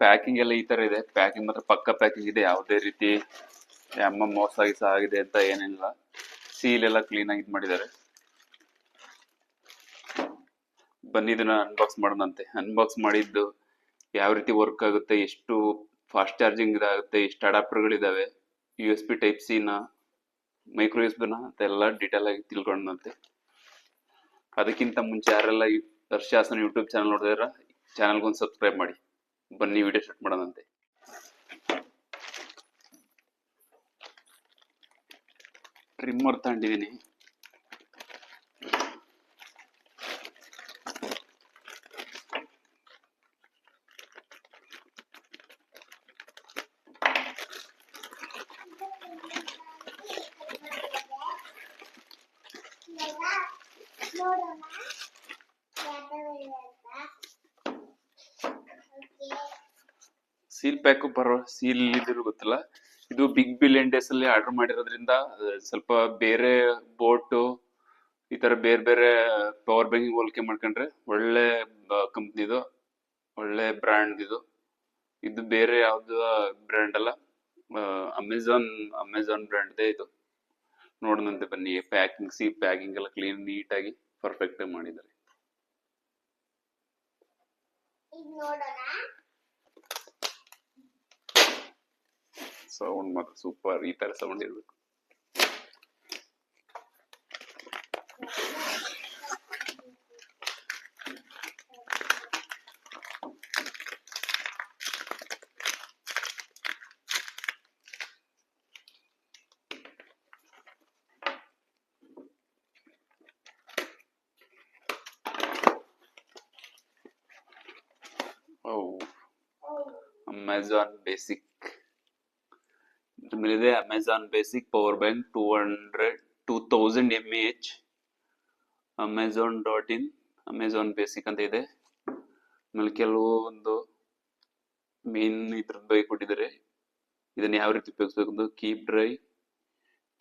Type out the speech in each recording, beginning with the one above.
Packing ಎಲ್ಲ ಈ ತರ ಇದೆ. ಪ್ಯಾಕಿಂಗ್ ಮಾತ್ರ ಪಕ್ಕ ಪ್ಯಾಕಿಂಗ್ ಇದೆ. ಯಾವುದೇ ರೀತಿ ಅಮ್ಮ ಮೋಸ ಗೀಸ ಆಗಿದೆ ಅಂತ ಏನಿಲ್ಲ. ಸೀಲ್ ಎಲ್ಲ ಕ್ಲೀನ್ ಆಗಿ ಮಾಡಿದ್ದಾರೆ ಬನ್ನಿ ಇದನ್ನ ಅನ್ಬಾಕ್ಸ್ ಮಾಡೋಣಂತೆ. ಅನ್ಬಾಕ್ಸ್ ಮಾಡಿದ್ದು ಯಾವ ರೀತಿ ವರ್ಕ್ ಆಗುತ್ತೆ, ಎಷ್ಟು ಫಾಸ್ಟ್ ಚಾರ್ಜಿಂಗ್ ಇದಾಗುತ್ತೆ, ಎಷ್ಟು ಅಡಾಪ್ಟರ್ಗಳಿದಾವೆ U S B type C ನ ಮೈಕ್ರೋ ಎಸ್ ಬಿನ ಅಂತೆಲ್ಲ ಡೀಟೇಲ್ ಆಗಿ ತಿಳ್ಕೊಂಡಂತೆ ಅದಕ್ಕಿಂತ ಮುಂಚೆ ಯಾರೆಲ್ಲ ಹರ್ಷಾಸನ ಯೂಟ್ಯೂಬ್ ಚಾನಲ್ ನೋಡಿದ್ರೆ ಚಾನಲ್ಗೊಂದು ಸಬ್ಸ್ಕ್ರೈಬ್ ಮಾಡಿ. ಬನ್ನಿ ವಿಡಿಯೋ ಶೂಟ್ ಮಾಡೋಣಂತೆ. ಟ್ರಿಮ್ಮರ್ ತಗೊಂಡಿದ್ದೀನಿ ನೋಡೋಣ ಓಕೆ ಸೀಲ್ ಪ್ಯಾಕ್ ಬರೋ ಸೀಲ್ ಇದ್ರು ಗೊತ್ತಿಲ್ಲ. ಇದು ಬಿಗ್ ಬಿಲಿಯನ್ ಡೇಸ್ ಅಲ್ಲಿ ಆರ್ಡರ್ ಮಾಡಿರೋದ್ರಿಂದ ಸ್ವಲ್ಪ ಬೇರೆ ಬೋಟ್ ಈ ತರ ಬೇರೆ ಬೇರೆ ಪವರ್ ಬ್ಯಾಂಕಿಂಗ್ ಹೋಲಿಕೆ ಮಾಡ್ಕೊಂಡ್ರೆ ಒಳ್ಳೆ ಕಂಪ್ನಿದು ಒಳ್ಳೆ ಬ್ರ್ಯಾಂಡ್ ಇದು ಇದು ಬೇರೆ ಯಾವ್ದು ಬ್ರ್ಯಾಂಡ್ ಅಲ್ಲ. ಅಮೆಝಾನ್ ಅಮೆಝಾನ್ ಬ್ರ್ಯಾಂಡ್ದೇ ಇದು. ನೋಡೋಣಂತೆ ಬನ್ನಿ ಪ್ಯಾಕಿಂಗ್ ಸಿ ಪ್ಯಾಕಿಂಗ್ ಎಲ್ಲ ಕ್ಲೀನ್ ನೀಟಾಗಿ ಪರ್ಫೆಕ್ಟ್ ಮಾಡಿದ್ದಾರೆ ಈಗ ನೋಡೋಣ ಸೌಂಡ್ ಮಾತ್ರ ಸೂಪರ್ ಈ ತರ ಸೌಂಡ್ ಇರ್ಬೇಕು ಓ ಅಮೆಝಾನ್ ಇದ್ರ ಮೇಲಿದೆ. Amazon basic power bank two hundred two thousand M A H Amazon dot in Amazon basic ಅಂತ ಇದೆ. ಆಮೇಲೆ ಕೆಲವೊಂದು ಮೇನ್ ಇದ್ರದ್ದು ಬಗ್ಗೆ ಕೊಟ್ಟಿದ್ದಾರೆ. ಇದನ್ನ ಯಾವ ರೀತಿ ಉಪಯೋಗಿಸ್ಬೇಕು ಅಂತ keep dry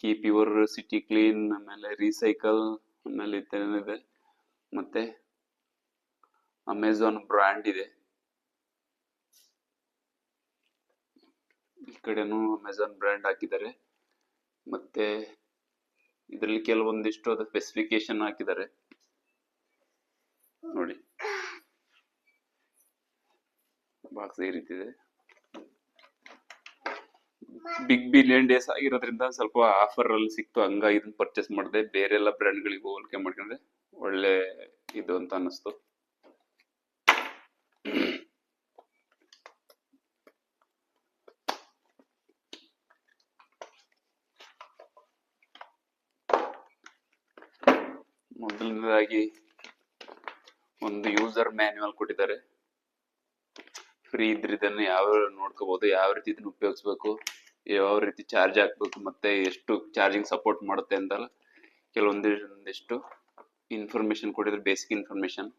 keep your city clean ಆಮೇಲೆ ರೀಸೈಕಲ್ ಆಮೇಲೆ ಇದೆ ಮತ್ತೆ ಅಮೆಝಾನ್ ಬ್ರ್ಯಾಂಡ್ ಇದೆ. ಕಡೆನೂ ಅಮೆಝಾನ್ ಬ್ರ್ಯಾಂಡ್ ಹಾಕಿದ್ದಾರೆ. ಮತ್ತೆ ಇದರಲ್ಲಿ ಕೆಲವೊಂದಿಷ್ಟು ಅದ ಸ್ಪೆಸಿಫಿಕೇಶನ್ ಹಾಕಿದ್ದಾರೆ. ನೋಡಿ. ಬಾಕ್ಸ್ ಈ ರೀತಿ ಇದೆ. ಬಿಗ್ ಬಿಲಿಯನ್ ಡೇಸ್ ಆಗಿರೋದ್ರಿಂದ ಸ್ವಲ್ಪ ಆಫರ್ ಅಲ್ಲಿ ಸಿಕ್ತು. ಹಂಗಾಗಿ ಇದನ್ನ ಪರ್ಚೇಸ್ ಮಾಡಿದೆ. ಬೇರೆ ಎಲ್ಲ ಬ್ರ್ಯಾಂಡ್ ಗಳಿಗೆ ಹೋಲಿಕೆ ಮಾಡ್ಕೊಂಡ್ರೆ ಒಳ್ಳೆ ಇದು ಅಂತ ಅನ್ನಿಸ್ತು. ಮೊದಲನೇದಾಗಿ ಒಂದು ಯೂಸರ್ ಮ್ಯಾನ್ಯುವಲ್ ಕೊಟ್ಟಿದ್ದಾರೆ. ಫ್ರೀ ಇದ್ರೆ ಇದನ್ನ ಯಾವ ನೋಡ್ಕೋಬಹುದು ಯಾವ ರೀತಿ ಇದನ್ನ ಉಪಯೋಗಿಸ್ಬೇಕು, ಯಾವ ರೀತಿ ಚಾರ್ಜ್ ಹಾಕ್ಬೇಕು, ಮತ್ತೆ ಎಷ್ಟು ಚಾರ್ಜಿಂಗ್ ಸಪೋರ್ಟ್ ಮಾಡುತ್ತೆ ಅಂತಲ್ಲ ಕೆಲವೊಂದಿಷ್ಟು ಇನ್ಫಾರ್ಮೇಶನ್ ಕೊಟ್ಟಿದ್ರೆ ಬೇಸಿಕ್ ಇನ್ಫಾರ್ಮೇಶನ್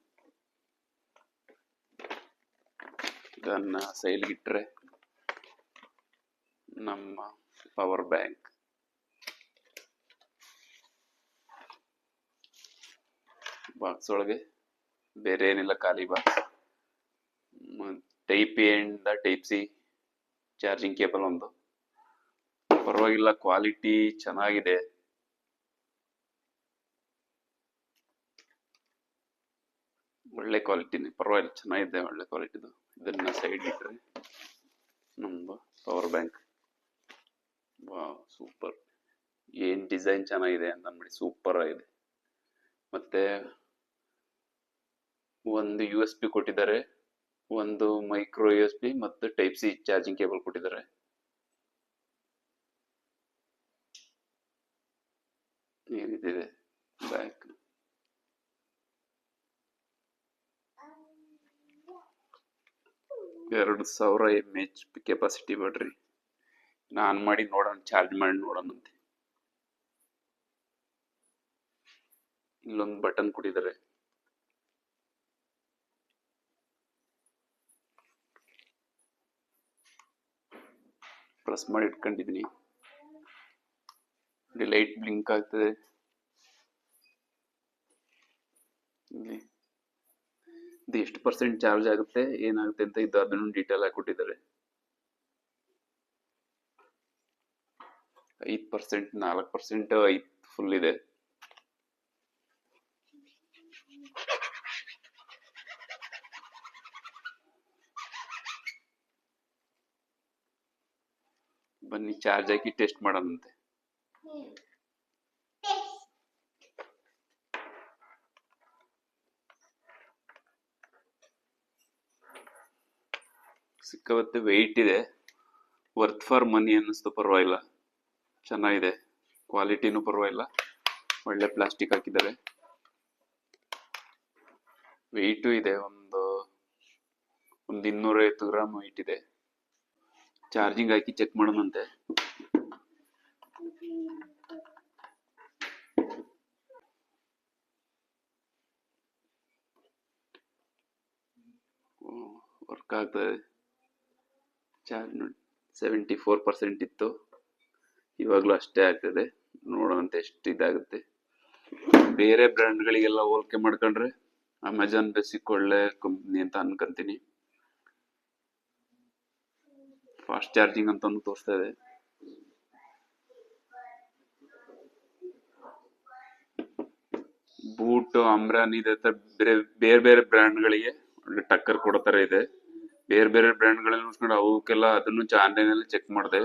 ಇದನ್ನ ಸೈಲ್ ಇಟ್ರೆ ನಮ್ಮ ಪವರ್ ಬ್ಯಾಂಕ್ ಬಾಕ್ಸ್ ಒಳಗೆ. ಬೇರೆ ಏನಿಲ್ಲ, ಖಾಲಿ box type and type C charging cable ಒಂದು. ಪರವಾಗಿಲ್ಲ ಕ್ವಾಲಿಟಿ ಚೆನ್ನಾಗಿದೆ. ಒಳ್ಳೆ ಕ್ವಾಲಿಟಿನೇ ಪರವಾಗಿಲ್ಲ, ಚೆನ್ನಾಗಿದೆ, ಒಳ್ಳೆ ಕ್ವಾಲಿಟಿದು ಇದನ್ನ ಸೈಡ್ ಇಟ್ರೆ ನಮ್ದು ಪವರ್ ಬ್ಯಾಂಕ್ ವಾ ಸೂಪರ್ ಏನ್ ಡಿಸೈನ್ ಚೆನ್ನಾಗಿದೆ ಅಂತ ಅಂದ್ಬಿಡಿ ಸೂಪರ್ ಆಗಿದೆ. ಮತ್ತೆ ಒಂದು ಯು ಎಸ್ ಬಿ ಕೊಟ್ಟಿದ್ದಾರೆ, ಒಂದು ಮೈಕ್ರೋ ಯು ಎಸ್ ಬಿ ಮತ್ತು ಟೈಪ್ ಸಿ ಚಾರ್ಜಿಂಗ್ ಕೇಬಲ್ ಕೊಟ್ಟಿದ್ದಾರೆ. ಇದೆ? ಬ್ಯಾಕ್ ಎರಡು ಸಾವಿರ ಎಂ ಎಚ್ ಕೆಪಾಸಿಟಿ ಬ್ಯಾಟ್ರಿ ನಾನು ಮಾಡಿ ನೋಡೋಣ ಚಾರ್ಜ್ ಮಾಡಿ ನೋಡೋಣಂತೆ ಇಲ್ಲೊಂದು ಬಟನ್ ಕೊಟ್ಟಿದ್ದಾರೆ. ಪ್ರೆಸ್ ಮಾಡಿ ಇಟ್ಕೊಂಡಿದ್ದೀನಿ ಲೈಟ್ ಬ್ಲಿಂಕ್ ಆಗ್ತದೆ. ಇಲ್ಲಿ. ಇದು ಎಷ್ಟು ಪರ್ಸೆಂಟ್ ಚಾರ್ಜ್ ಆಗುತ್ತೆ, ಏನಾಗುತ್ತೆ ಅಂತ ಇದು ಅದನ್ನು ಡೀಟೇಲ್ ಆಗಿ ಕೊಟ್ಟಿದ್ದಾರೆ. ಐದು ಪರ್ಸೆಂಟ್ ನಾಲ್ಕು ಪರ್ಸೆಂಟ್ ಐದು ಫುಲ್ ಇದೆ. ಬನ್ನಿ ಚಾರ್ಜ್ ಹಾಕಿ ಟೆಸ್ಟ್ ಮಾಡೋಣಂತೆ. ಸಿಕ್ಕವತ್ತೆ ವೆಯ್ಟ್ ಇದೆ. ವರ್ತ್ ಫಾರ್ ಮನಿ ಅನ್ನಿಸ್ತು, ಪರವಾಗಿಲ್ಲ. ಚೆನ್ನಾಗಿದೆ. ಕ್ವಾಲಿಟಿನೂ ಪರವಾಗಿಲ್ಲ. ಒಳ್ಳೆ ಪ್ಲಾಸ್ಟಿಕ್ ಹಾಕಿದ್ದಾರೆ. ವೆಯ್ಟು ಇದೆ, ಒಂದು ಒಂದು ಇನ್ನೂರೈವತ್ತು ಗ್ರಾಮ್ ವೆಯ್ಟ್ ಇದೆ. ಚಾರ್ಜಿಂಗ್ ಹಾಕಿ ಚೆಕ್ ಮಾಡೋಣಂತೆ. ವರ್ಕ್ ಆಗ್ತದೆ. ಚಾರ್ಜ್ ಸೆವೆಂಟಿ ಫೋರ್ ಪರ್ಸೆಂಟ್ ಇತ್ತು. ಇವಾಗಲೂ ಅಷ್ಟೇ ಆಗ್ತದೆ. ನೋಡೋಣಂತೆ ಎಷ್ಟು ಇದಾಗುತ್ತೆ. ಬೇರೆ ಬ್ರ್ಯಾಂಡ್ಗಳಿಗೆಲ್ಲ ಹೋಲಿಕೆ ಮಾಡ್ಕೊಂಡ್ರೆ ಅಮೆಜಾನ್ ಬೆಸಿಕ್ ಒಳ್ಳೆ ಕಂಪ್ನಿ ಅಂತ ಅನ್ಕೊಂತೀನಿ. ಫಾಸ್ಟ್ ಚಾರ್ಜಿಂಗ್ ಅಂತಾನು ತೋರಿಸ್ತಾ ಇದೆ ಬೂಟ್, ಅಮ್ರಾನ್ ಇದೆ ಬೇರೆ ಬೇರೆ ಬೇರೆ ಬ್ರ್ಯಾಂಡ್ಗಳಿಗೆ ಟಕ್ಕರ್ ಕೊಡೋ ತರ ಇದೆ. ಬೇರೆ ಬೇರೆ ಬ್ರ್ಯಾಂಡ್ಗಳಲ್ಲಿ ನೋಡ್ಕೊಂಡು ಅವಕ್ಕೆಲ್ಲ ಅದನ್ನು ಆನ್ಲೈನ್ ಅಲ್ಲಿ ಚೆಕ್ ಮಾಡಿದೆ.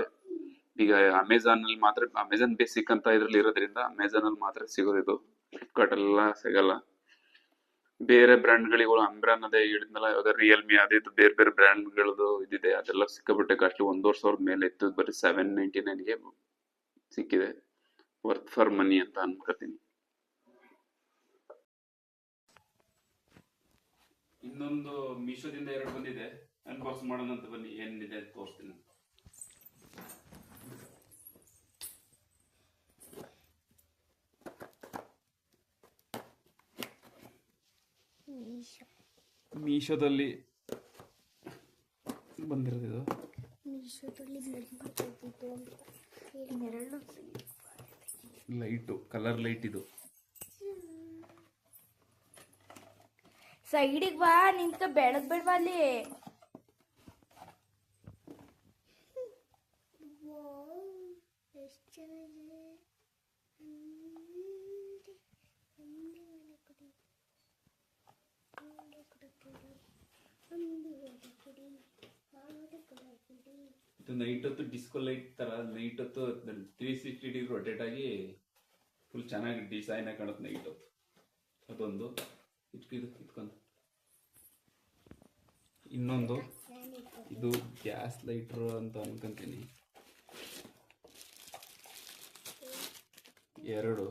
ಈಗ ಅಮೆಝಾನ್ ಅಲ್ಲಿ ಮಾತ್ರ ಅಮೆಝಾನ್ ಬೇಸಿಕ್ ಅಂತ ಇದ್ರಲ್ಲಿ ಇರೋದ್ರಿಂದ ಅಮೆಝಾನ್ ಅಲ್ಲಿ ಮಾತ್ರ ಸಿಗೋದು ಇದು. ಫ್ಲಿಪ್ಕಾರ್ಟ್ ಎಲ್ಲ ಸಿಗಲ್ಲ. ಬೇರೆ ಬ್ರ್ಯಾಂಡ್ಗಳಿಗೂ ಅಂಬ್ರಾನ್ ಅದೇ ಹೇಳಿದ್ನಲ್ಲ, ಇವಾಗ ರಿಯಲ್ಮಿ ಅದೇ ಇದು ಬೇರೆ ಬೇರೆ ಬ್ರ್ಯಾಂಡ್ಗಳದ್ದು ಇದಿದೆ, ಅದೆಲ್ಲ ಸಿಕ್ಕಾಬಿಟ್ಟೆ ಕಾಸ್ಟ್ಲಿ ಒಂದೂವರೆ ಸಾವಿರದ ಮೇಲೆ ಇತ್ತು ಬರೀ ಸೆವೆನ್ ನೈಂಟಿ ನೈನ್ಗೆ ಸಿಕ್ಕಿದೆ. ವರ್ತ್ ಫಾರ್ ಮನಿ ಅಂತ ಅನ್ಕೋತೀನಿ. ಇನ್ನೊಂದು ಮೀಶೋದಿಂದ ಎರಡು ಬಂದಿದೆ. ಅನ್ಬಾಕ್ಸ್ ಮಾಡೋಣ ಅಂತ ಬನ್ನಿ ಏನಿದೆ ತೋರಿಸ್ತೀನಿ. ಮೀಶೋ. ಮೀಶೋದಲ್ಲಿ ಬಂದಿರೋದು ಇದು ಮೀಶೋದಲ್ಲಿ ಲೈಟು ಕಲರ್ ಲೈಟ್ ಇದು. ಸೈಡಿಗೆ ಬಾ ನಿಂತ ಬೆಳಗ್ ಬಿಡ್ವಾ ಅಲ್ಲಿ. ಎಷ್ಟು ಚೆನ್ನಾಗಿದೆ. ನೈಟ್ ಹೊತ್ತು ಡಿಸ್ಕೋ ಲೈಟ್ ತರ ನೈಟ್ ಹೊತ್ತು ತ್ರೀ ಸಿಕ್ಸ್ಟಿ ಡಿಗ್ರಿ ರೊಟೇಟ್ ಆಗಿ ಫುಲ್ ಚೆನ್ನಾಗಿ ಡಿಸೈನ್ ಆಗಿ ಕಾಣುತ್ತೆ ನೈಟ್ ಹೊತ್ತು. ಅದೊಂದು. ಇಟ್ಕಿದು ಇಟ್ಕೊಂಡು ಇನ್ನೊಂದು. ಇದು ಗ್ಯಾಸ್ ಲೈಟರ್ ಅಂತ ಅನ್ಕೊಂತೀನಿ. ಎರಡು.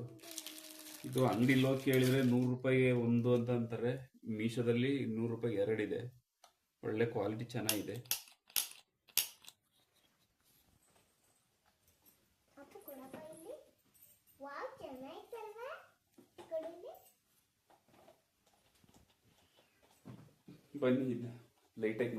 ಇದು ಅಂಗಡಿಲೋ ಕೇಳಿದ್ರೆ ನೂರು ರೂಪಾಯಿಗೆ ಒಂದು ಅಂತ ಅಂತಾರೆ. ಮೀಶೋದಲ್ಲಿ ನೂರು ರೂಪಾಯಿಗೆ ಎರಡಿದೆ. ಒಳ್ಳೆ ಕ್ವಾಲಿಟಿ ಚೆನ್ನಾಗಿದೆ. ಬನ್ನಿ ಲೈಟಾಗಿ